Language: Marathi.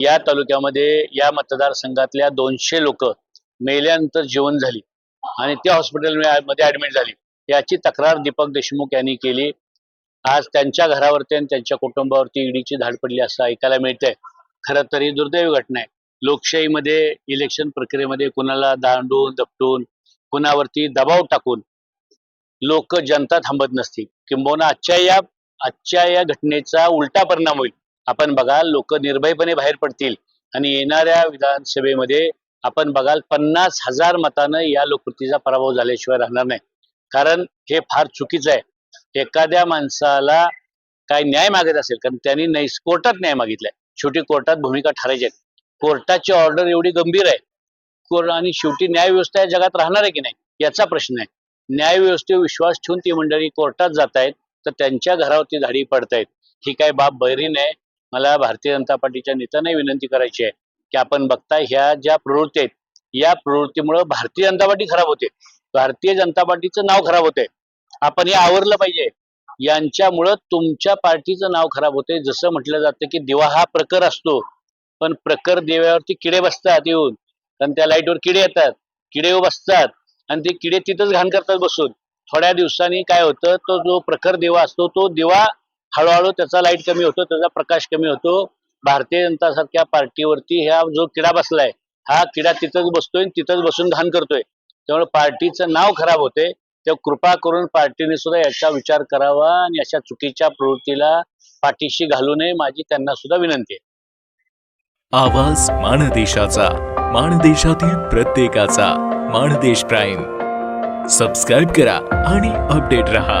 या तालुक्यामध्ये या मतदारसंघातल्या दोनशे लोक मेल्यानंतर जीवन झाली आणि त्या हॉस्पिटलमध्ये ऍडमिट झाली. याची तक्रार दीपक देशमुख यांनी केली. आज त्यांच्या घरावरती आणि त्यांच्या कुटुंबावरती ईडीची धाड पडली असं ऐकायला मिळतंय. खरं तर ही दुर्दैवी घटना आहे. लोकशाहीमध्ये इलेक्शन प्रक्रियेमध्ये कुणाला दांडून दपटून कुणावरती दबाव टाकून लोक जनता थांबत नसतील. किंबहुना आजच्या या आजच्या या घटनेचा उलटा परिणाम होईल. आपण बघाल लोक निर्भयपणे बाहेर पडतील. आणि येणाऱ्या विधानसभेमध्ये आपण बघाल पन्नास हजार मतानं या लोककृतीचा पराभव झाल्याशिवाय राहणार नाही. कारण हे फार चुकीचं आहे. एखाद्या माणसाला काय न्याय मागत असेल कारण त्यांनी नैस कोर्टात न्याय मागितलाय. शेवटी कोर्टात भूमिका ठरायची आहे. कोर्टाची ऑर्डर एवढी गंभीर आहे. कोर- आणि शेवटी न्यायव्यवस्था या जगात राहणार आहे की नाही याचा प्रश्न आहे. न्यायव्यवस्थेवर विश्वास ठेवून ती मंडळी कोर्टात जात आहेत तर त्यांच्या घरावरती धाडी पडतायत. ही काय बाब बहिरीन आहे मला भारतीय जनता पार्टीच्या नेत्यांनाही विनंती करायची आहे की आपण बघताय ह्या ज्या प्रवृत्ती आहेत या प्रवृत्तीमुळे भारतीय जनता पार्टी खराब होते. भारतीय जनता पार्टीचं नाव खराब होते आपण हे आवरलं पाहिजे. यांच्यामुळं तुमच्या पार्टीचं नाव खराब होते जसं म्हटलं जातं की दिवा हा प्रकर असतो. पण प्रकर दिव्यावरती किडे बसतात येऊन. कारण त्या लाईटवर किडे येतात. किडे बसतात. आणि ते किडे तिथंच घाण करतात बसून. थोड्या दिवसांनी काय होतं तो जो प्रखर दिवा असतो तो दिवा हळूहळू त्याचा लाइट कमी होतो त्याचा प्रकाश कमी होतो. भारतीय जनता सारख्या पार्टीवरती ह्या जो किडा बसलाय हा किडा तिथंच बसतोय आणि तिथंच बसून घाण करतोय. त्यामुळे पार्टीचं नाव खराब होते तेव्हा कृपा करून पार्टीने सुद्धा याचा विचार करावा आणि अशा चुकीच्या प्रवृत्तीला पाठीशी घालू नये माझी त्यांना सुद्धा विनंती आहे. आवाज माणदेशाचा माणदेशातील प्रत्येकाचा माणदेश प्राईम. सबस्क्राईब करा आणि अपडेट रहा.